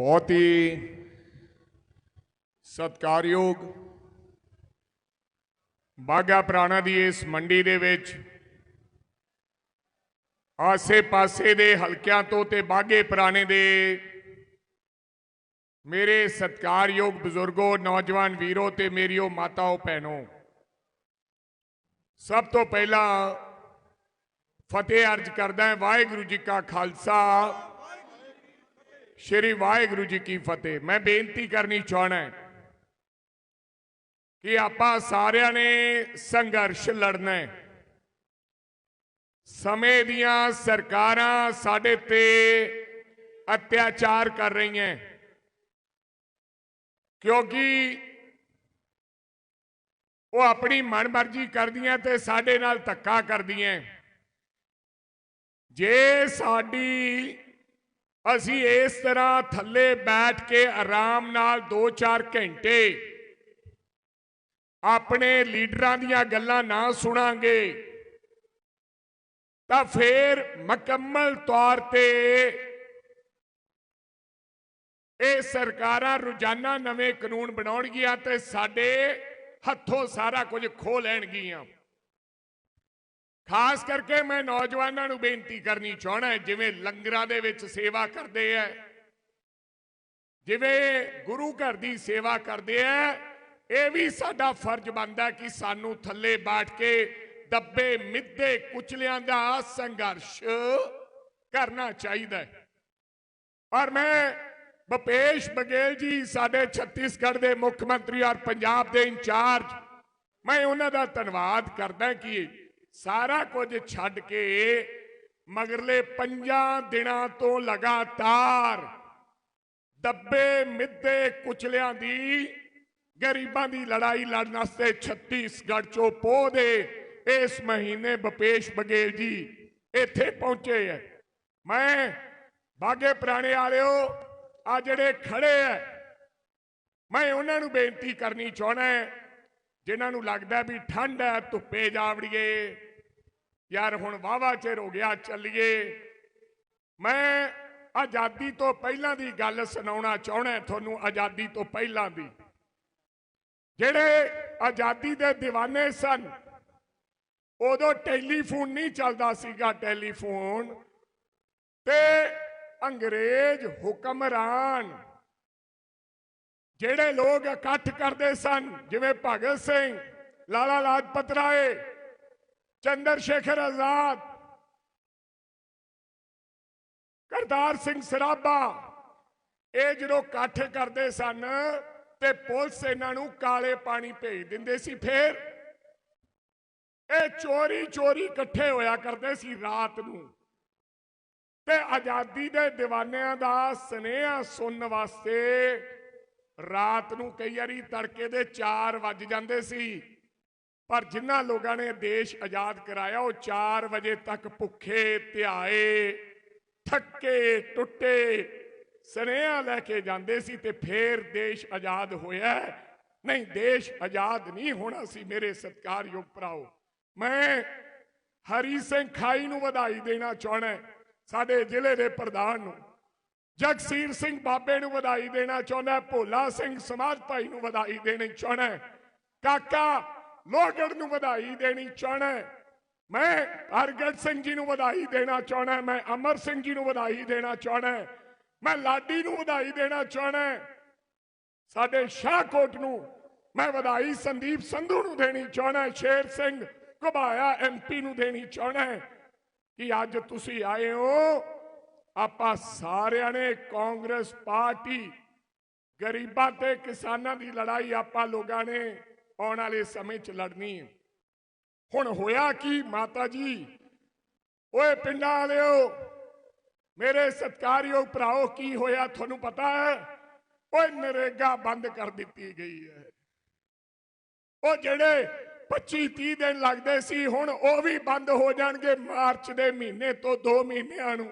ਬਹੁਤ ਹੀ ਸਤਿਕਾਰਯੋਗ ਬਾਗਾ ਪ੍ਰਾਣਾ ਦੀ ਇਸ ਮੰਡੀ ਦੇ ਵਿੱਚ ਆਸੇ-ਪਾਸੇ ਦੇ ਹਲਕਿਆਂ ਤੋਂ ਤੇ ਬਾਗੇ ਪੁਰਾਣੇ ਦੇ ਮੇਰੇ ਸਤਿਕਾਰਯੋਗ ਬਜ਼ੁਰਗੋ, ਨੌਜਵਾਨ ਵੀਰੋ ਤੇ ਮੇਰੀਓ ਮਾਤਾਓ, ਭੈਣੋ, ਸਭ ਤੋਂ ਪਹਿਲਾਂ ਫਤਿਹ ਅਰਜ ਕਰਦਾ ਹਾਂ ਵਾਹਿਗੁਰੂ ਜੀ ਕਾ ਖਾਲਸਾ। ਸ਼੍ਰੀ ਵਾਹਿਗੁਰੂ ਜੀ ਕੀ ਫਤਿਹ। ਮੈਂ ਬੇਨਤੀ ਕਰਨੀ ਚਾਹਣਾ ਕਿ ਆਪਾਂ ਸਾਰਿਆਂ ਨੇ ਸੰਘਰਸ਼ ਲੜਨਾ ਹੈ। ਸਮੇਂ ਦੀਆਂ ਸਰਕਾਰਾਂ ਸਾਡੇ ਤੇ ਅਤਿਆਚਾਰ ਕਰ ਰਹੀਆਂ ਕਿਉਂਕਿ ਉਹ ਆਪਣੀ ਮਨਮਰਜ਼ੀ ਕਰਦੀਆਂ ਤੇ ਸਾਡੇ ਨਾਲ ਧੱਕਾ ਕਰਦੀਆਂ ਜੇ ਸਾਡੀ ਅਸੀਂ ਇਸ ਤਰ੍ਹਾਂ ਥੱਲੇ ਬੈਠ ਕੇ ਆਰਾਮ ਨਾਲ 2-4 ਘੰਟੇ ਆਪਣੇ ਲੀਡਰਾਂ ਦੀਆਂ ਗੱਲਾਂ ਨਾ ਸੁਣਾਂਗੇ, ਤਾਂ ਫੇਰ ਮੁਕੰਮਲ ਤੌਰ ਤੇ ਇਹ ਸਰਕਾਰਾਂ ਰੋਜ਼ਾਨਾ ਨਵੇਂ ਕਾਨੂੰਨ ਬਣਾਉਣਗੀਆਂ ਤੇ ਸਾਡੇ ਹੱਥੋਂ ਸਾਰਾ ਕੁਝ ਖੋ ਲੈਣਗੀਆਂ। ਖਾਸ ਕਰਕੇ ਮੈਂ ਨੌਜਵਾਨਾਂ ਨੂੰ ਬੇਨਤੀ ਕਰਨੀ ਚਾਹਣਾ ਜਿਵੇਂ ਲੰਗਰਾਂ ਦੇ ਵਿੱਚ ਸੇਵਾ ਕਰਦੇ ਐ ਜਿਵੇਂ ਗੁਰੂ ਘਰ ਦੀ ਸੇਵਾ ਕਰਦੇ ਐ ਇਹ ਵੀ ਸਾਡਾ ਫਰਜ਼ ਬਣਦਾ ਕਿ ਸਾਨੂੰ ਥੱਲੇ ਬੈਠ ਕੇ ਦੱਬੇ ਮਿੱਦੇ ਕੁਚਲਿਆਂ ਦਾ ਸੰਘਰਸ਼ ਕਰਨਾ ਚਾਹੀਦਾ ਔਰ ਮੈਂ ਭਪੇਸ਼ ਬਗੇਲ ਜੀ, ਸਾਡੇ ਛੱਤੀਸਗੜ੍ਹ ਦੇ ਮੁੱਖ ਮੰਤਰੀ ਔਰ ਪੰਜਾਬ ਦੇ ਇੰਚਾਰਜ, ਮੈਂ ਉਹਨਾਂ ਦਾ ਧੰਨਵਾਦ ਕਰਦਾ ਕਿ ਸਾਰਾ ਕੁਝ ਛੱਡ ਕੇ ਮਗਰਲੇ ਪੰਜਾਂ ਦਿਨਾਂ ਤੋਂ ਲਗਾਤਾਰ ਦੱਬੇ, ਮਿੱਦੇ ਕੁਚਲਿਆਂ ਦੀ, ਗਰੀਬਾਂ ਦੀ ਲੜਾਈ ਲੜਨ ਵਾਸਤੇ ਛੱਤੀਸਗੜ੍ਹ ਚੋਂ ਪੋਹ ਦੇ ਇਸ ਮਹੀਨੇ ਭਪੇਸ਼ ਬਗੇਲ ਜੀ ਇੱਥੇ ਪਹੁੰਚੇ ਹੈ ਮੈਂ ਬਾਗੇ ਪੁਰਾਣੇ ਵਾਲਿਓ, ਆ ਜਿਹੜੇ ਖੜੇ ਐ, ਮੈਂ ਉਹਨਾਂ ਨੂੰ ਬੇਨਤੀ ਕਰਨੀ ਚਾਹਣਾ ਜਿਨ੍ਹਾਂ ਨੂੰ ਲੱਗਦਾ ਵੀ ਠੰਡ ਹੈ ਧੁੱਪੇ ਜਾਵੜੀਏ ਯਾਰ ਹੁਣ ਵਾਵਾ ਚਿਰ ਹੋ ਗਿਆ, ਚੱਲੀਏ। ਮੈਂ ਆਜ਼ਾਦੀ ਤੋਂ ਪਹਿਲਾਂ ਦੀ ਗੱਲ ਸੁਣਾਉਣਾ ਚਾਹਣਾ ਤੁਹਾਨੂੰ, ਆਜ਼ਾਦੀ ਤੋਂ ਪਹਿਲਾਂ ਦੀ। ਜਿਹੜੇ ਆਜ਼ਾਦੀ ਦੇ دیਵਾਨੇ ਸਨ, ਉਦੋਂ ਟੈਲੀਫੋਨ ਨਹੀਂ ਚੱਲਦਾ ਸੀਗਾ, ਟੈਲੀਫੋਨ। ਤੇ ਅੰਗਰੇਜ਼ ਹੁਕਮਰਾਨ, ਜਿਹੜੇ ਲੋਕ ਇਕੱਠ ਕਰਦੇ ਸਨ, ਜਿਵੇਂ ਭਗਤ ਸਿੰਘ, ਲਾਲਾ ਲਾਜਪਤ ਰਾਏ ਚੰਦਰ ਸ਼ੇਖਰ ਆਜ਼ਾਦ ਕਰਤਾਰ ਸਿੰਘ ਸਰਾਭਾ ਇਹ ਜਦੋਂ ਇਕੱਠ ਕਰਦੇ ਸਨ ਤੇ ਪੁਲਿਸ ਇਹਨਾਂ ਨੂੰ ਕਾਲੇ ਪਾਣੀ ਭੇਜ ਦਿੰਦੇ ਸੀ ਫੇਰ ਇਹ ਚੋਰੀ ਚੋਰੀ ਇਕੱਠੇ ਹੋਇਆ ਕਰਦੇ ਸੀ ਰਾਤ ਨੂੰ ਤੇ ਆਜ਼ਾਦੀ ਦੇ دیਵਾਨਿਆਂ ਦਾ ਸਨੇਹਾ ਸੁਣਨ ਵਾਸਤੇ ਰਾਤ ਨੂੰ ਕਈ ਵਾਰੀ ਤੜਕੇ ਦੇ 4 ਵੱਜ ਜਾਂਦੇ ਸੀ ਪਰ ਜਿਨ੍ਹਾਂ ਲੋਕਾਂ ਨੇ ਦੇਸ਼ ਆਜ਼ਾਦ ਕਰਾਇਆ, ਉਹ 4 ਵਜੇ ਤੱਕ ਭੁੱਖੇ, ਧਿਆਏ, ਥੱਕੇ, ਟੁੱਟੇ, ਸਨੇਹਾ ਲੈ ਕੇ ਜਾਂਦੇ ਸੀ ਤੇ ਫੇਰ ਦੇਸ਼ ਆਜ਼ਾਦ ਹੋਇਆ ਨਹੀਂ, ਦੇਸ਼ ਆਜ਼ਾਦ ਨਹੀਂ ਹੋਣਾ ਸੀ, ਮੇਰੇ ਸਤਿਕਾਰਯੋਗ ਭਰਾਓ। ਮੈਂ ਹਰੀ ਸਿੰਘ ਖਾਈ ਨੂੰ ਵਧਾਈ ਦੇਣਾ ਚਾਹਣਾ ਸਾਡੇ ਜ਼ਿਲ੍ਹੇ ਦੇ ਪ੍ਰਧਾਨ ਨੂੰ। ਜਗਸੀਰ ਸਿੰਘ ਬਾਬੇ ਨੂੰ ਵਧਾਈ ਦੇਣਾ ਚਾਹੁੰਦਾ ਭੋਲਾ ਸਿੰਘ ਸਮਾਜ ਭਾਈ ਨੂੰ ਵਧਾਈ ਦੇਣੀ ਚਾਹੁੰਦਾ ਕਾਕਾ ਲੋਗੜ ਨੂੰ ਵਧਾਈ ਦੇਣੀ ਚਾਹੁੰਦਾ ਮੈਂ ਹਰਗੜ ਸਿੰਘ ਜੀ ਨੂੰ ਵਧਾਈ ਦੇਣਾ ਚਾਹੁੰਦਾ ਮੈਂ ਅਮਰ ਸਿੰਘ ਜੀ ਨੂੰ ਵਧਾਈ ਦੇਣਾ ਚਾਹੁੰਦਾ ਮੈਂ ਲਾਡੀ ਨੂੰ ਵਧਾਈ ਦੇਣਾ ਚਾਹੁੰਦਾ ਸਾਡੇ ਸ਼ਾਹਕੋਟ ਨੂੰ ਮੈਂ ਵਧਾਈ ਸੰਦੀਪ ਸੰਧੂ ਨੂੰ ਦੇਣੀ ਚਾਹੁੰਦਾ ਸ਼ੇਰ ਸਿੰਘ ਘਬਾਇਆ ਐਮਪੀ ਨੂੰ ਦੇਣੀ ਚਾਹੁੰਦਾ ਕਿ ਅੱਜ ਤੁਸੀਂ ਆਏ ਹੋ। ਆਪਾਂ ਸਾਰਿਆਂ ਨੇ ਕਾਂਗਰਸ ਪਾਰਟੀ, ਗਰੀਬਾਂ ਤੇ ਕਿਸਾਨਾਂ ਦੀ ਲੜਾਈ ਆਪਾਂ ਲੋਕਾਂ ਨੇ ਆਉਣ ਵਾਲੇ ਸਮੇਂ 'ਚ ਲੜਨੀ ਹੁਣ ਹੋਇਆ ਕੀ ਮਾਤਾ ਜੀ? ਓਏ ਪਿੰਡਾਂ ਵਾਲਿਓ, ਮੇਰੇ ਸਤਕਾਰਯੋਗ ਭਰਾਓ, ਕੀ ਹੋਇਆ ਤੁਹਾਨੂੰ ਪਤਾ ਹੈ? ਓਏ ਨਰੇਗਾ ਬੰਦ ਕਰ ਦਿੱਤੀ ਗਈ ਹੈ। ਉਹ ਜਿਹੜੇ 25 30 ਦਿਨ ਲੱਗਦੇ ਸੀ, ਹੁਣ ਉਹ ਵੀ ਬੰਦ ਹੋ ਜਾਣਗੇ ਮਾਰਚ ਦੇ ਮਹੀਨੇ ਤੋਂ 2 ਮਹੀਨਿਆਂ ਨੂੰ।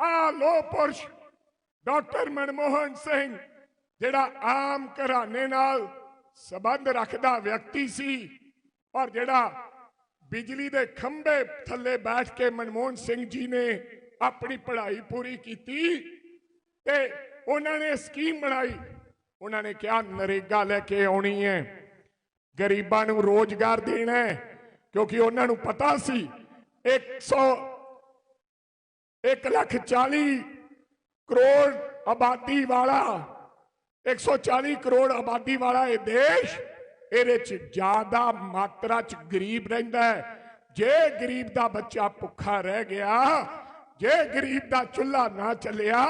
ਆ ਲੋ ਪੁਰਸ਼, ਡਾਕਟਰ ਮਨਮੋਹਨ ਸਿੰਘ, ਜਿਹੜਾ ਆਮ ਘਰਾਣੇ ਨਾਲ ਸਬੰਧ ਰੱਖਦਾ ਵਿਅਕਤੀ ਸੀ। ਔਰ ਜਿਹੜਾ ਬਿਜਲੀ ਦੇ ਖੰਭੇ ਥੱਲੇ ਬੈਠ ਕੇ ਮਨਮੋਹਨ ਸਿੰਘ ਜੀ ਨੇ ਆਪਣੀ ਪੜ੍ਹਾਈ ਪੂਰੀ ਕੀਤੀ ਤੇ ਉਹਨਾਂ ਨੇ ਸਕੀਮ ਬਣਾਈ। ਉਹਨਾਂ ਨੇ ਕਿਹਾ, ਨਰੇਗਾ ਲੈ ਕੇ ਆਉਣੀ ਹੈ। ਗਰੀਬਾਂ ਨੂੰ ਰੋਜ਼ਗਾਰ ਦੇਣਾ ਹੈ, ਕਿਉਂਕਿ ਉਹਨਾਂ ਨੂੰ ਪਤਾ ਸੀ 100 1 ਲੱਖ 40 ਕਰੋੜ ਆਬਾਦੀ ਵਾਲਾ 140 ਕਰੋੜ ਆਬਾਦੀ ਵਾਲਾ ਇਹ ਦੇਸ਼, ਇਹਦੇ ਚ ਜ਼ਿਆਦਾ ਮਾਤਰਾ ਚ ਗਰੀਬ ਰਹਿੰਦਾ ਹੈ। ਜੇ ਗਰੀਬ ਦਾ ਬੱਚਾ ਭੁੱਖਾ ਰਹਿ ਗਿਆ, ਜੇ ਗਰੀਬ ਦਾ ਚੁੱਲ੍ਹਾ ਨਾ ਚੱਲਿਆ,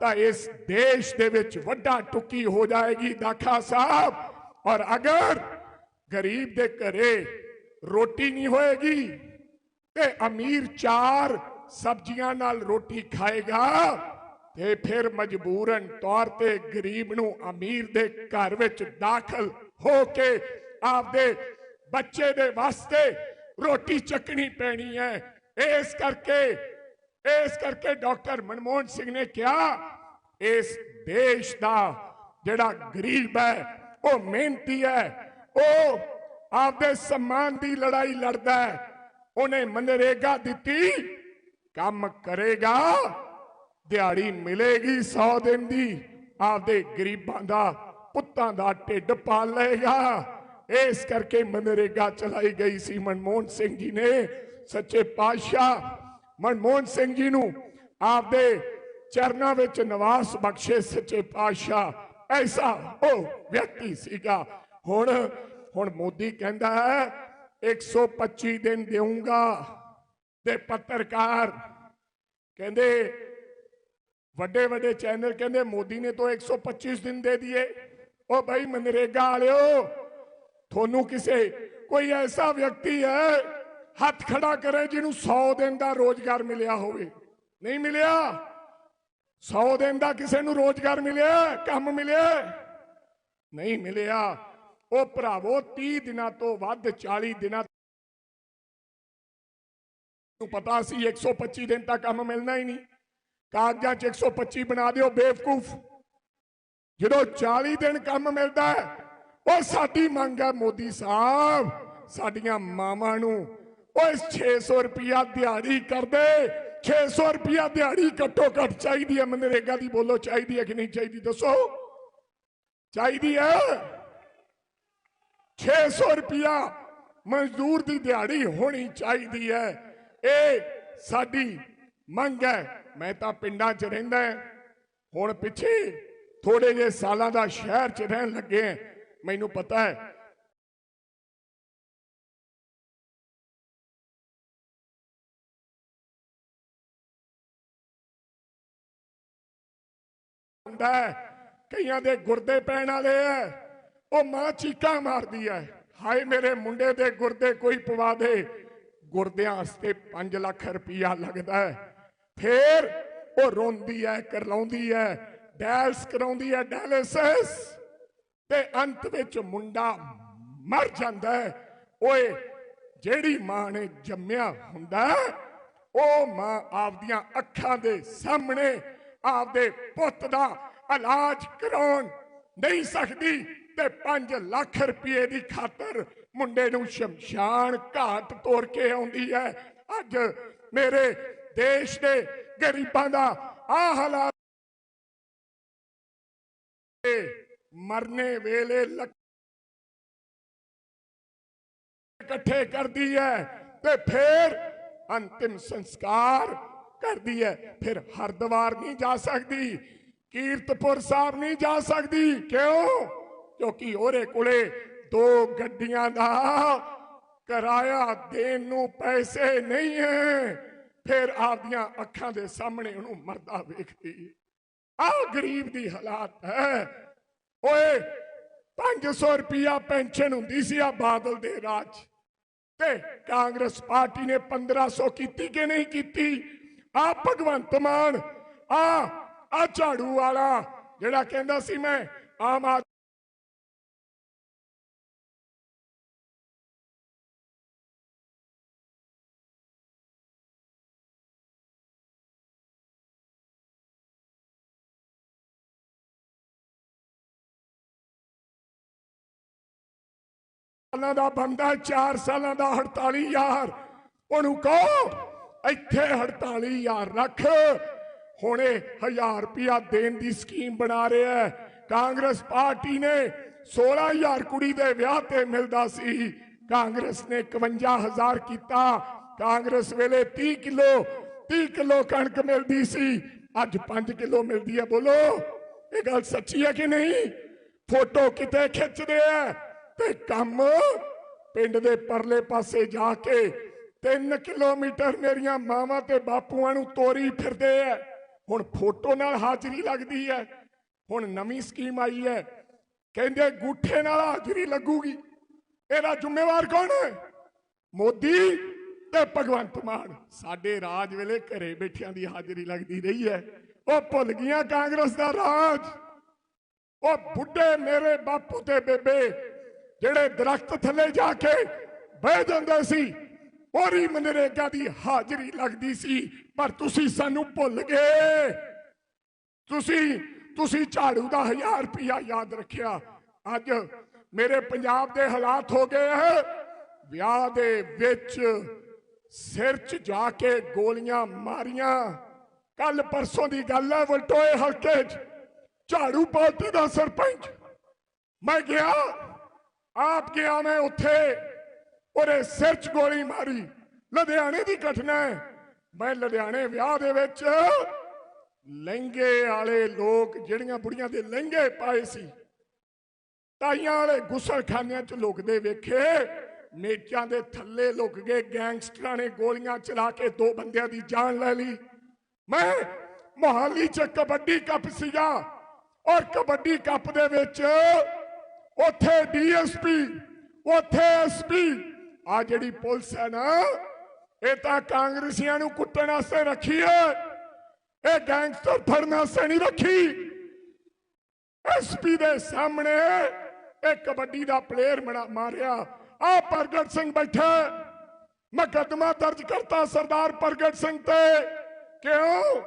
ਤਾਂ ਇਸ ਦੇਸ਼ ਦੇ ਵਿੱਚ ਵੱਡਾ ਟੁੱਕੀ ਹੋ ਜਾਏਗੀ ਦਾਖਾ ਸਾਹਿਬ। ਔਰ ਅਗਰ ਗਰੀਬ ਦੇ ਘਰੇ ਰੋਟੀ ਨਹੀਂ ਹੋਏਗੀ, ਤੇ ਅਮੀਰ ਚਾਰ ਸਬਜ਼ੀਆਂ ਨਾਲ ਰੋਟੀ ਖਾਏਗਾ ਤੇ ਫਿਰ ਮਜਬੂਰਨ ਤੌਰ ਤੇ ਗਰੀਬ ਨੂੰ ਅਮੀਰ ਦੇ ਘਰ ਵਿੱਚ ਦਾਖਲ ਹੋ ਕੇ ਆਪਦੇ ਬੱਚੇ ਦੇ ਵਾਸਤੇ ਰੋਟੀ ਚੱਕਣੀ ਪੈਣੀ ਹੈ। ਇਸ ਕਰਕੇ ਇਸ ਕਰਕੇ ਡਾਕਟਰ ਮਨਮੋਹਨ ਸਿੰਘ ਨੇ ਕਿਹਾ, ਇਸ ਦੇਸ਼ ਦਾ ਜਿਹੜਾ ਗਰੀਬ ਹੈ, ਉਹ ਮਿਹਨਤੀ ਹੈ, ਉਹ ਆਪਦੇ ਸਮਾਨ ਦੀ ਲੜਾਈ ਲੜਦਾ ਹੈ। ਉਹਨੇ ਮਨਰੇਗਾ ਦਿੱਤੀ, ਕੰਮ ਕਰੇਗਾ। ਦਿਹਾੜੀ ਮਿਲੇਗੀ 100 ਦਿਨ ਦੀ। ਆਪਦੇ ਗਰੀਬਾਂ ਦਾ, ਪੁੱਤਾਂ ਦਾ ਢਿੱਡ ਪਾਲ ਲਏਗਾ। ਇਸ ਕਰਕੇ ਮਨਰੇਗਾ ਚਲਾਈ ਗਈ ਸੀ ਮਨਮੋਹਨ ਸਿੰਘ ਜੀ ਨੇ। ਸੱਚੇ ਪਾਤਸ਼ਾਹ, ਮਨਮੋਹਨ ਸਿੰਘ ਜੀ ਨੂੰ ਆਪਦੇ ਚਰਨਾਂ ਵਿੱਚ ਨਿਵਾਸ ਬਖਸ਼ੇ ਸੱਚੇ ਪਾਤਸ਼ਾਹ। ਐਸਾ ਉਹ ਵਿਅਕਤੀ ਸੀਗਾ। ਹੁਣ ਹੁਣ ਮੋਦੀ ਕਹਿੰਦਾ ਹੈ 125 ਦਿਨ ਦੇਊਂਗਾ। ਤੇ ਪੱਤਰਕਾਰ ਕਹਿੰਦੇ ਵੱਡੇ ਵੱਡੇ ਚੈਨਲ ਕਹਿੰਦੇ, ਮੋਦੀ ਨੇ ਤਾਂ 125 ਦਿਨ ਦੇ ਦਿਏ। ਉਹ ਭਾਈ ਮਨਰੇਗਾ ਵਾਲਿਓ, ਤੁਹਾਨੂੰ ਕਿਸੇ, ਕੋਈ ਐਸਾ ਵਿਅਕਤੀ ਹੈ, ਹੱਥ ਖੜਾ ਕਰੇ ਜਿਹਨੂੰ 100 ਦਿਨ ਦਾ ਰੋਜ਼ਗਾਰ ਮਿਲਿਆ ਹੋਵੇ। ਨਹੀਂ ਮਿਲਿਆ? 100 ਦਿਨ ਦਾ ਕਿਸੇ ਨੂੰ ਰੋਜ਼ਗਾਰ ਮਿਲਿਆ, ਕੰਮ ਮਿਲਿਆ? ਨਹੀਂ ਮਿਲਿਆ। ਉਹ ਭਰਾਵੋ 30 ਦਿਨਾਂ ਤੋਂ ਵੱਧ 40 ਦਿਨਾਂ ਨੂੰ ਪਤਾ ਸੀ 125 ਦਿਨ ਤੱਕ ਕੰਮ ਮਿਲਣਾ ਹੀ ਨਹੀਂ। ਕਾਗਜ਼ਾਂ 'ਚ 125 ਬਣਾ ਦਿਓ, ਬੇਵਕੂਫ। ਜਦੋਂ 40 ਦਿਨ ਕੰਮ ਮਿਲਦਾ ਹੈ, ਉਹ ਸਾਡੀ ਮੰਗ ਹੈ ਮੋਦੀ ਸਾਹਿਬ, ਸਾਡੀਆਂ ਮਾਵਾਂ ਨੂੰ। ਓਏ 600 ਰੁਪਿਆ ਦਿਹਾੜੀ ਕਰਦੇ 600 ਰੁਪਿਆ ਦਿਹਾੜੀ ਘੱਟੋ ਘੱਟ ਚਾਹੀਦੀ ਹੈ। ਮਨਰੇਗਾ ਦੀ ਬੋਲੋ, ਚਾਹੀਦੀ ਹੈ ਕਿ ਨਹੀਂ ਚਾਹੀਦੀ, ਦੱਸੋ। ਚਾਹੀਦੀ ਹੈ। 600 ਰੁਪਿਆ ਮਜ਼ਦੂਰ ਦੀ ਦਿਹਾੜੀ ਹੋਣੀ ਚਾਹੀਦੀ ਹੈ। ਇਹ ਸਾਡੀ ਮੰਗ ਹੈ। ਮੈਂ ਤਾਂ ਪਿੰਡਾਂ 'ਚ ਰਹਿੰਦਾ ਹੁਣ ਪਿੱਛੇ ਥੋੜੇ ਜਿਹੇ ਸਾਲਾਂ ਦਾ ਸ਼ਹਿਰ 'ਚ ਰਹਿਣ ਲੱਗੇ ਹਾਂ। ਮੈਨੂੰ ਪਤਾ ਹੈ। ਹੁੰਦਾ ਕਈਆਂ ਦੇ ਗੁਰਦੇ ਪੈਣ ਵਾਲੇ ਐ ਉਹ ਮਾਂ ਚੀਕਾਂ ਮਾਰਦੀ ਐ ਹਾਏ ਮੇਰੇ ਮੁੰਡੇ ਦੇ ਗੁਰਦੇ ਕੋਈ ਪਵਾ ਦੇ। ਗੁਰਦਿਆਂ ਵਾਸਤੇ 5 ਲੱਖ ਰੁਪਇਆ ਲੱਗਦਾ ਹੈ। ਫੇਰ ਉਹ ਰੋਂਦੀ ਐ, ਕਰਲਾਉਂਦੀ ਐ, ਡਾਇਲਸ ਕਰਾਉਂਦੀ ਐ ਡਾਇਲਿਸਿਸ। ਤੇ ਅੰਤ ਵਿੱਚ ਮੁੰਡਾ ਮਰ ਜਾਂਦਾ ਹੈ ਓਏ, ਜਿਹੜੀ ਮਾਂ ਨੇ ਜੰਮਿਆ ਹੁੰਦਾ ਉਹ ਮਾਂ ਆਪਦੀਆਂ ਅੱਖਾਂ ਦੇ ਸਾਹਮਣੇ ਆਪਦੇ ਪੁੱਤ ਦਾ ਇਲਾਜ ਕਰਾਉਣ ਨਹੀਂ ਸਕਦੀ ਤੇ 5 ਲੱਖ ਰੁਪਏ ਦੀ ਖਾਤਰ ਮੁੰਡੇ ਨੂੰ ਸ਼ਮਸ਼ਾਨ ਘਾਟ ਤੋਰ ਕੇ ਆਉਂਦੀ ਹੈ ਅੱਜ ਮੇਰੇ ਦੇਸ਼ ਦੇ ਗਰੀਬਾਂ ਦਾ ਆ ਹਾਲਾਤ ਮਰਨੇ ਵੇਲੇ ਇਕੱਠੇ ਕਰਦੀ ਹੈ ਤੇ ਫਿਰ ਅੰਤਿਮ ਸੰਸਕਾਰ ਕਰਦੀ ਹੈ ਫਿਰ ਹਰਦੁਆਰ ਨਹੀਂ ਜਾ ਸਕਦੀ, ਕੀਰਤਪੁਰ ਸਾਹਿਬ ਨਹੀਂ ਜਾ ਸਕਦੀ। ਕਿਉਂ? ਕਿਉਂਕਿ ਉਹਦੇ ਕੋਲੇ ਦੋ ਗੱਡੀਆਂ ਦਾ ਕਿਰਾਇਆ ਦੇਣ ਨੂੰ ਪੈਸੇ ਨਹੀਂ ਹੈ ਫਿਰ ਆਪਦੀਆਂ ਅੱਖਾਂ ਦੇ ਸਾਹਮਣੇ ਉਹਨੂੰ ਮਰਦਾ ਵੇਖਦੀ। ਹੈ ਗਰੀਬ ਦੀ ਹਾਲਾਤ ਹੈ। ਓਏ 500 ਰੁਪਿਆ ਪੈਨਸ਼ਨ ਹੁੰਦੀ ਸੀ ਆ ਬਾਦਲ ਦੇ ਰਾਜ। ਤੇ ਕਾਂਗਰਸ ਪਾਰਟੀ ਨੇ 1500 ਕੀਤੀ ਕਿ ਨਹੀਂ ਕੀਤੀ? ਆ ਭਗਵੰਤ ਮਾਨ ਆ ਆ ਝਾੜੂ ਵਾਲਾ, ਜਿਹੜਾ ਕਹਿੰਦਾ ਸੀ ਮੈਂ ਆਮ ਸਾਲਾਂ ਦਾ ਬੰਦਾ 4 ਸਾਲਾਂ ਦਾ 48000 ਉਹਨੂੰ ਕਹੋ, ਇੱਥੇ 48000 ਰੱਖ। ਹੁਣ 1000 ਰੁਪਿਆ ਦੇਣ ਦੀ ਸਕੀਮ ਬਣਾ ਰਿਹਾ ਹੈ। ਕਾਂਗਰਸ ਪਾਰਟੀ ਨੇ 16000 ਕੁੜੀ ਦੇ ਵਿਆਹ ਤੇ ਮਿਲਦਾ ਸੀ। ਕਾਂਗਰਸ ਨੇ 51000 ਕੀਤਾ। ਕਾਂਗਰਸ ਵੇਲੇ 30 ਕਿਲੋ 30 ਕਿਲੋ ਕਣਕ ਮਿਲਦੀ ਸੀ। ਅੱਜ 5 ਕਿਲੋ ਮਿਲਦੀ ਹੈ, ਬੋਲੋ। ਇਹ ਗੱਲ ਸੱਚੀ ਹੈ ਕਿ ਨਹੀਂ? ਫੋਟੋ ਕਿਤੇ ਖਿੱਚਦੇ ਆ ਤੇ ਕੰਮ ਪਿੰਡ ਦੇ ਪਰਲੇ ਪਾਸੇ ਜਾ ਕੇ 3 ਕਿਲੋਮੀਟਰ ਮੇਰੀਆਂ ਮਾਵਾਂ ਤੇ ਬਾਪੂਆਂ ਨੂੰ ਤੋਰੀ ਫਿਰਦੇ ਐ। ਹੁਣ ਫੋਟੋ ਨਾਲ ਹਾਜ਼ਰੀ ਲੱਗਦੀ ਹੈ ਹੁਣ ਨਵੀਂ ਸਕੀਮ ਆਈ ਹੈ ਕਹਿੰਦੇ ਗੂਠੇ ਨਾਲ ਹਾਜ਼ਰੀ ਲੱਗੂਗੀ। ਇਹਦਾ ਜ਼ਿੰਮੇਵਾਰ ਕੌਣ ਹੈ ਮੋਦੀ ਤੇ ਭਗਵੰਤ ਮਾਨ। ਸਾਡੇ ਰਾਜ ਵੇਲੇ ਘਰੇ ਬੈਠਿਆਂ ਦੀ ਹਾਜ਼ਰੀ ਲੱਗਦੀ ਰਹੀ ਹੈ ਉਹ ਭੁੱਲ ਗਈਆਂ ਕਾਂਗਰਸ ਦਾ ਰਾਜ। ਉਹ ਬੁੱਢੇ ਮੇਰੇ ਬਾਪੂ ਤੇ ਬੇਬੇ ਜਿਹੜੇ ਦਰਖਤ ਥੱਲੇ ਜਾ ਕੇ ਬਹਿ ਜਾਂਦੇ ਸੀ, ਉਹਦੀ ਮਨਰੇਗਾ ਦੀ ਹਾਜ਼ਰੀ ਲੱਗਦੀ ਸੀ, ਪਰ ਤੁਸੀਂ ਸਾਨੂੰ ਭੁੱਲ ਗਏ। ਤੁਸੀਂ ਤੁਸੀਂ ਝਾੜੂ ਦਾ 1000 ਰੁਪਇਆ ਯਾਦ ਰੱਖਿਆ। ਅੱਜ ਮੇਰੇ ਪੰਜਾਬ ਦੇ ਹਾਲਾਤ ਹੋ ਗਏ ਹੈ ਵਿਆਹ ਦੇ ਵਿੱਚ ਸਿਰ 'ਚ ਜਾ ਕੇ ਗੋਲੀਆਂ ਮਾਰੀਆਂ। ਕੱਲ ਪਰਸੋਂ ਦੀ ਗੱਲ ਹੈ ਵਲਟੋਏ ਹਲਕੇ 'ਚ। ਝਾੜੂ ਪਾਰਟੀ ਦਾ ਸਰਪੰਚ। ਮੈਂ ਗਿਆ ਆਪ ਗਿਆ ਮੈਂ ਉੱਥੇ ਉਹਦੇ ਸਿਰ 'ਚ ਗੋਲੀ ਮਾਰੀ। ਲੁਧਿਆਣੇ ਦੀ ਘਟਨਾ ਹੈ। ਮੈਂ ਲੁਧਿਆਣੇ ਵਿਆਹ ਦੇ ਵਿੱਚ ਲਹਿੰਗੇ ਵਾਲੇ ਲੋਕ, ਜਿਹੜੀਆਂ ਬੁੜੀਆਂ ਦੇ ਲਹਿੰਗੇ ਪਾਏ ਸੀ, ਤਾਈਆਂ ਵਾਲੇ ਗੁਸਲਖਾਨਿਆਂ 'ਚ ਲੁਕਦੇ ਵੇਖੇ। ਮੇਚਾਂ ਦੇ ਥੱਲੇ ਲੁਕ ਗਏ, ਗੈਂਗਸਟਰਾਂ ਨੇ ਗੋਲੀਆਂ ਚਲਾ ਕੇ ਦੋ ਬੰਦਿਆਂ ਦੀ ਜਾਨ ਲੈ ਲਈ। ਮੈਂ ਮੋਹਾਲੀ 'ਚ ਕਬੱਡੀ ਕੱਪ ਸੀਗਾ ਔਰ ਕਬੱਡੀ ਕੱਪ ਦੇ ਵਿੱਚ ਉੱਥੇ ਡੀਐਸਪੀ, ਉੱਥੇ ਐਸਪੀ। ਆ ਜਿਹੜੀ ਪੁਲਿਸ ਹੈ ਨਾ, ਇਹ ਤਾਂ ਕਾਂਗਰਸੀਆਂ ਨੂੰ ਕੁੱਟਣ ਵਾਸਤੇ ਰੱਖੀ ਹੈ। ਇਹ ਗੈਂਗਸਟਰ ਫੜਨ ਵਾਸਤੇ ਨਹੀਂ ਰੱਖੀ। ਐਸਪੀ ਦੇ ਸਾਹਮਣੇ ਇਹ ਕਬੱਡੀ ਦਾ ਪਲੇਅਰ ਬਣਾ ਮਾਰਿਆ। ਆ ਪ੍ਰਗਟ ਸਿੰਘ ਬੈਠਾ ਮੁਕੱਦਮਾ ਦਰਜ ਕਰਤਾ ਸਰਦਾਰ ਪ੍ਰਗਟ ਸਿੰਘ ਤੇ। ਕਿਉਂ?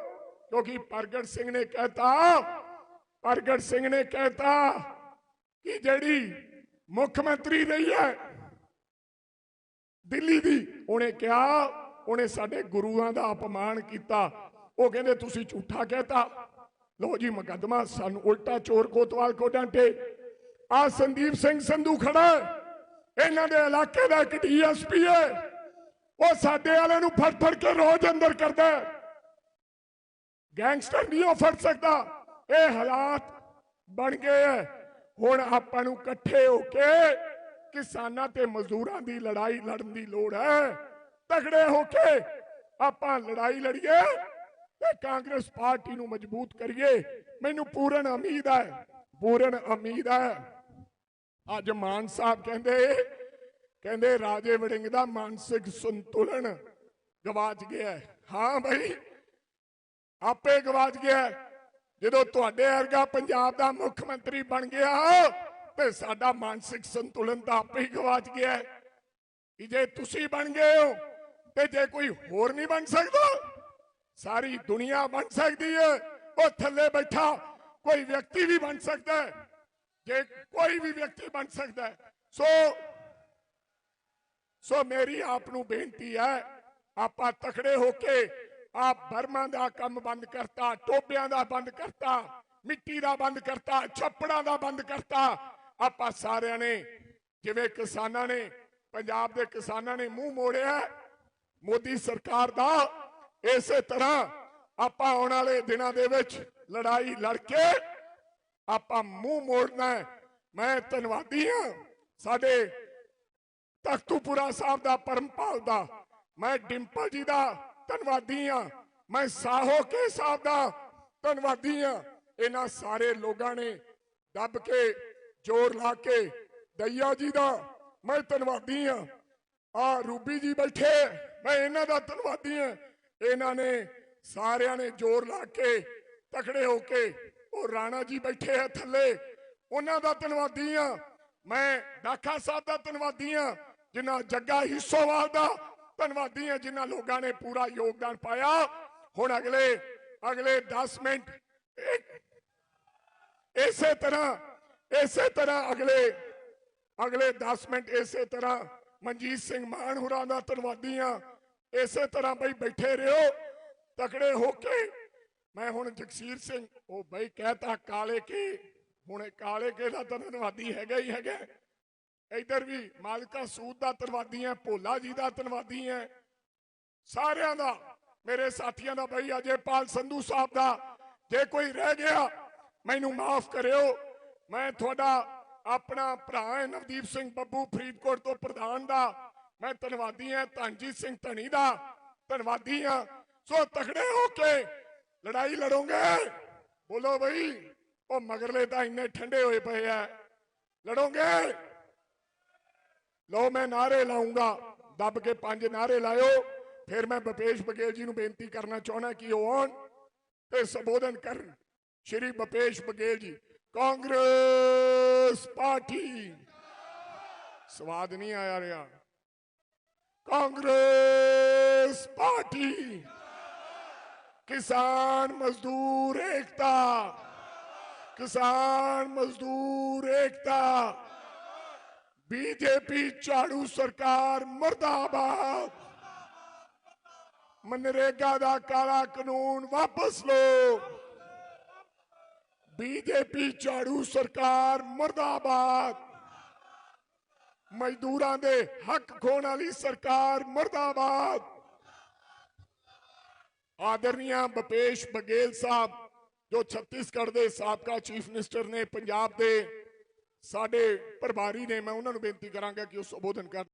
ਕਿਉਂਕਿ ਪ੍ਰਗਟ ਸਿੰਘ ਨੇ ਕਹਿਤਾ, ਪ੍ਰਗਟ ਸਿੰਘ ਨੇ ਕਹਿਤਾ ਕਿ ਜਿਹੜੀ ਮੁੱਖ ਮੰਤਰੀ ਰਹੀ ਹੈ, ਦਿੱਲੀ ਦੀ, ਉਹਨੇ ਕਿਹਾ, ਉਹਨੇ ਸਾਡੇ ਗੁਰੂਆਂ ਦਾ ਅਪਮਾਨ ਕੀਤਾ। ਉਹ ਕਹਿੰਦੇ, ਤੁਸੀਂ ਝੂਠਾ ਕਹਿਤਾ। ਲੋ ਜੀ, ਮੁਕੱਦਮਾ, ਸਾਨੂੰ ਉਲਟਾ ਚੋਰ ਕੋਤਵਾਲ ਕੋ ਡਾਂਟੇ ਆ ਸੰਦੀਪ ਸਿੰਘ ਸੰਧੂ ਖੜਾ ਇਹਨਾਂ ਦੇ ਇਲਾਕੇ ਦਾ ਇੱਕ ਡੀਐਸਪੀ ਹੈ। ਉਹ ਸਾਡੇ ਵਾਲੇ ਨੂੰ ਫੜ ਫੜ ਕੇ ਰੋਜ਼ ਅੰਦਰ ਕਰਦਾ ਗੈਂਗਸਟਰ ਨਹੀਂ ਉਹ ਫੜ ਸਕਦਾ। ਇਹ ਹਾਲਾਤ ਬਣ ਗਏ ਹੈ। ਹੁਣ ਆਪਾਂ ਨੂੰ ਇਕੱਠੇ ਹੋ ਕੇ ਕਿਸਾਨਾਂ ਤੇ ਮਜ਼ਦੂਰਾਂ ਦੀ ਲੜਾਈ ਲੜਨ ਦੀ ਲੋੜ ਹੈ। ਤਗੜੇ ਹੋ ਕੇ ਆਪਾਂ ਲੜਾਈ ਲੜੀਏ ਤੇ ਕਾਂਗਰਸ ਪਾਰਟੀ ਨੂੰ ਮਜ਼ਬੂਤ ਕਰੀਏ। ਮੈਨੂੰ ਪੂਰਨ ਉਮੀਦ ਹੈ, ਪੂਰਨ ਉਮੀਦ ਹੈ। ਅੱਜ ਮਾਨ ਸਾਹਿਬ ਕਹਿੰਦੇ ਕਹਿੰਦੇ ਰਾਜੇ ਵੜਿੰਗ ਦਾ ਮਾਨਸਿਕ ਸੰਤੁਲਨ ਗਵਾਚ ਗਿਆ ਹਾਂ। ਭਾਈ ਆਪੇ ਗਵਾਚ ਗਿਆ ਜਦੋਂ ਤੁਹਾਡੇ ਵਰਗਾ ਪੰਜਾਬ ਦਾ ਮੁੱਖ ਮੰਤਰੀ ਬਣ ਗਿਆ, ਤੇ ਸਾਡਾ ਮਾਨਸਿਕ ਸੰਤੁਲਨ ਤਾਂ ਆਪੇ ਹੀ ਗਵਾਚ ਗਿਆ ਕਿ ਜੇ ਤੁਸੀਂ ਬਣ ਗਏ ਹੋ, ਤੇ ਜੇ ਕੋਈ ਹੋਰ ਨਹੀਂ ਬਣ ਸਕਦਾ, ਸਾਰੀ ਦੁਨੀਆ ਬਣ ਸਕਦੀ ਹੈ। ਉਹ ਥੱਲੇ ਬੈਠਾ ਕੋਈ ਵਿਅਕਤੀ ਵੀ ਬਣ ਸਕਦਾ ਹੈ। ਜੇ ਕੋਈ ਵੀ ਵਿਅਕਤੀ ਬਣ ਸਕਦਾ ਹੈ। ਸੋ ਸੋ ਮੇਰੀ ਆਪ ਨੂੰ ਬੇਨਤੀ ਹੈ, ਆਪਾਂ ਤਖੜੇ ਹੋ ਕੇ ਆ ਬਰਮਾ ਦਾ ਕੰਮ ਬੰਦ ਕਰਤਾ, ਟੋਬਿਆਂ ਦਾ ਬੰਦ ਕਰਤਾ, ਮਿੱਟੀ ਦਾ ਬੰਦ ਕਰਤਾ, ਛੱਪੜਾਂ ਦਾ ਬੰਦ ਕਰਤਾ। ਆਪਾਂ ਸਾਰਿਆਂ ਨੇ, ਜਿਵੇਂ ਕਿਸਾਨਾਂ ਨੇ, ਪੰਜਾਬ ਦੇ ਕਿਸਾਨਾਂ ਨੇ ਮੂੰਹ ਮੋੜਿਆ ਮੋਦੀ ਸਰਕਾਰ ਦਾ, ਇਸੇ ਤਰ੍ਹਾਂ ਆਪਾਂ ਆਉਣ ਵਾਲੇ ਦਿਨਾਂ ਦੇ ਵਿੱਚ ਲੜਾਈ ਲੜ ਕੇ ਆਪਾਂ ਮੂੰਹ ਮੋੜਨਾ ਮੈਂ ਧੰਨਵਾਦੀ ਹਾਂ ਸਾਡੇ ਤਖਤੂਪੁਰਾ ਸਾਹਿਬ ਦਾ ਪਰਮਪਾਲ ਦਾ, ਮੈਂ ਡਿੰਪਲ ਜੀ ਦਾ ਧੰਨਵਾਦੀ ਹਾਂ ਮੈਂ ਸਾਹੋ ਕੇ ਸਾਹਿਬ ਦਾ ਧੰਨਵਾਦੀ ਹਾਂ ਇਹਨਾਂ ਸਾਰੇ ਲੋਕਾਂ ਨੇ ਦੱਬ ਕੇ, ਜ਼ੋਰ ਲਾ ਕੇ ਦਈਆ ਜੀ ਦਾ ਮੈਂ ਧੰਨਵਾਦੀ ਹਾਂ ਆ ਰੂਬੀ ਜੀ ਬੈਠੇ, ਮੈਂ ਇਹਨਾਂ ਦਾ ਧੰਨਵਾਦੀ ਹਾਂ ਇਹਨਾਂ ਨੇ ਸਾਰਿਆਂ ਨੇ ਜ਼ੋਰ ਲਾ ਕੇ ਤਖੜੇ ਹੋ ਕੇ, ਉਹ ਰਾਣਾ ਜੀ ਬੈਠੇ ਆ ਥੱਲੇ, ਉਹਨਾਂ ਦਾ ਧੰਨਵਾਦੀ ਹਾਂ ਮੈਂ ਦਾਖਾ ਸਾਹਿਬ ਦਾ ਧੰਨਵਾਦੀ ਹਾਂ ਜਿਨ੍ਹਾਂ ਜੱਗਾ ਹਿੱਸੋਵਾਲ ਦਾ ਧੰਨਵਾਦੀ ਹਾਂ ਜਿਨ੍ਹਾਂ ਲੋਕਾਂ ਨੇ ਪੂਰਾ ਯੋਗਦਾਨ ਪਾਇਆ। ਹੁਣ ਅਗਲੇ ਅਗਲੇ 10 ਮਿੰਟ ਇਸੇ ਤਰ੍ਹਾਂ ਇਸੇ ਤਰ੍ਹਾਂ ਅਗਲੇ ਅਗਲੇ 10 ਮਿੰਟ ਇਸੇ ਤਰ੍ਹਾਂ ਮਨਜੀਤ ਸਿੰਘ ਮਾਨ ਹੁਰਾਂ ਦਾ ਧੰਨਵਾਦੀ ਹਾਂ। ਇਸੇ ਤਰ੍ਹਾਂ ਬਈ ਬੈਠੇ ਰਹੋ, ਤਕੜੇ ਹੋ ਕੇ। ਮੈਂ ਹੁਣ ਜਗਸੀਰ ਸਿੰਘ, ਉਹ ਬਈ ਕਹਤਾ ਕਾਲੇ ਕੀ, ਹੁਣ ਕਾਲੇ ਕੇ ਦਾ ਧੰਨਵਾਦੀ ਹੈਗਾ ਹੀ ਹੈਗਾ। ਇੱਧਰ ਵੀ ਮਾਲਕਾ ਸੂਦ ਦਾ ਧੰਨਵਾਦੀ ਹੈ, ਭੋਲਾ ਜੀ ਦਾ ਧੰਨਵਾਦੀ ਹੈ। ਸਾਰਿਆਂ ਦਾ, ਮੇਰੇ ਸਾਥੀਆਂ ਦਾ ਬਈ ਅਜੇਪਾਲ ਸੰਧੂ ਸਾਹਿਬ ਦਾ ਜੇ ਕੋਈ ਰਹਿ ਗਿਆ, ਮੈਨੂੰ ਮਾਫ ਕਰਿਓ। ਮੈਂ ਤੁਹਾਡਾ ਆਪਣਾ ਭਰਾ ਨਵਦੀਪ ਸਿੰਘ ਬੱਬੂ ਫਰੀਦਕੋਟ ਤੋਂ ਪ੍ਰਧਾਨ ਦਾ। ਮੈਂ ਧੰਨਵਾਦੀ ਹਾਂ, ਧਨਜੀਤ ਸਿੰਘ ਧਣੀ ਦਾ ਧੰਨਵਾਦੀ ਹਾਂ। ਸੋ ਤਖੜੇ ਹੋ ਕੇ ਲੜਾਈ ਲੜੋਗੇ? ਬੋਲੋ ਬਈ, ਉਹ ਮਗਰਲੇ ਤਾਂ ਇੰਨੇ ਠੰਡੇ ਹੋਏ ਪਏ ਆ। ਲੜੋਗੇ? ਲਓ ਮੈਂ ਨਾਰੇ ਲਾਉਂਗਾ। ਦੱਬ ਕੇ ਪੰਜ ਨਾਰੇ ਲਾਇਓ। ਫਿਰ ਮੈਂ ਬਪੇਸ਼ ਬਗੇਲ ਜੀ ਨੂੰ ਬੇਨਤੀ ਕਰਨਾ ਚਾਹਣਾ ਕਿ ਉਹ ਆਉਣ ਤੇ ਸੰਬੋਧਨ ਕਰਨ। ਸ਼੍ਰੀ ਭਪੇਸ਼ ਬਗੇਲ ਜੀ, ਕਾਂਗਰਸ ਪਾਰਟੀ। ਸਵਾਦ ਨਹੀਂ ਆਇਆ ਰਿਹਾ। ਕਾਂਗਰਸ ਪਾਰਟੀ। ਕਿਸਾਨ ਮਜ਼ਦੂਰ ਏਕਤਾ। ਕਿਸਾਨ ਮਜ਼ਦੂਰ ਏਕਤਾ। ਬੀਜੇਪੀ ਝਾੜੂ ਸਰਕਾਰ ਮਰਦਾਬਾਦ। ਮਨਰੇਗਾ ਦਾ ਕਾਲਾ ਕਾਨੂੰਨ ਵਾਪਸ ਲਓ। ਬੀਜੇਪੀ ਝਾੜੂ ਸਰਕਾਰ ਮਰਦਾਬਾਦ। ਮਜ਼ਦੂਰਾਂ ਦੇ ਹੱਕ ਖੋਣ ਵਾਲੀ ਸਰਕਾਰ ਮਰਦਾਬਾਦ। ਆਦਰਨੀਆ ਭਪੇਸ਼ ਬਗੇਲ ਸਾਹਿਬ, ਜੋ ਛੱਤੀਸਗੜ੍ਹ ਦੇ ਸਾਬਕਾ ਚੀਫ ਮਿਨਿਸਟਰ ਨੇ ਪੰਜਾਬ ਦੇ ਸਾਡੇ ਪ੍ਰਭਾਰੀ ਨੇ ਮੈਂ ਉਹਨਾਂ ਨੂੰ ਬੇਨਤੀ ਕਰਾਂਗਾ ਕਿ ਉਸ ਸੰਬੋਧਨ ਕਰ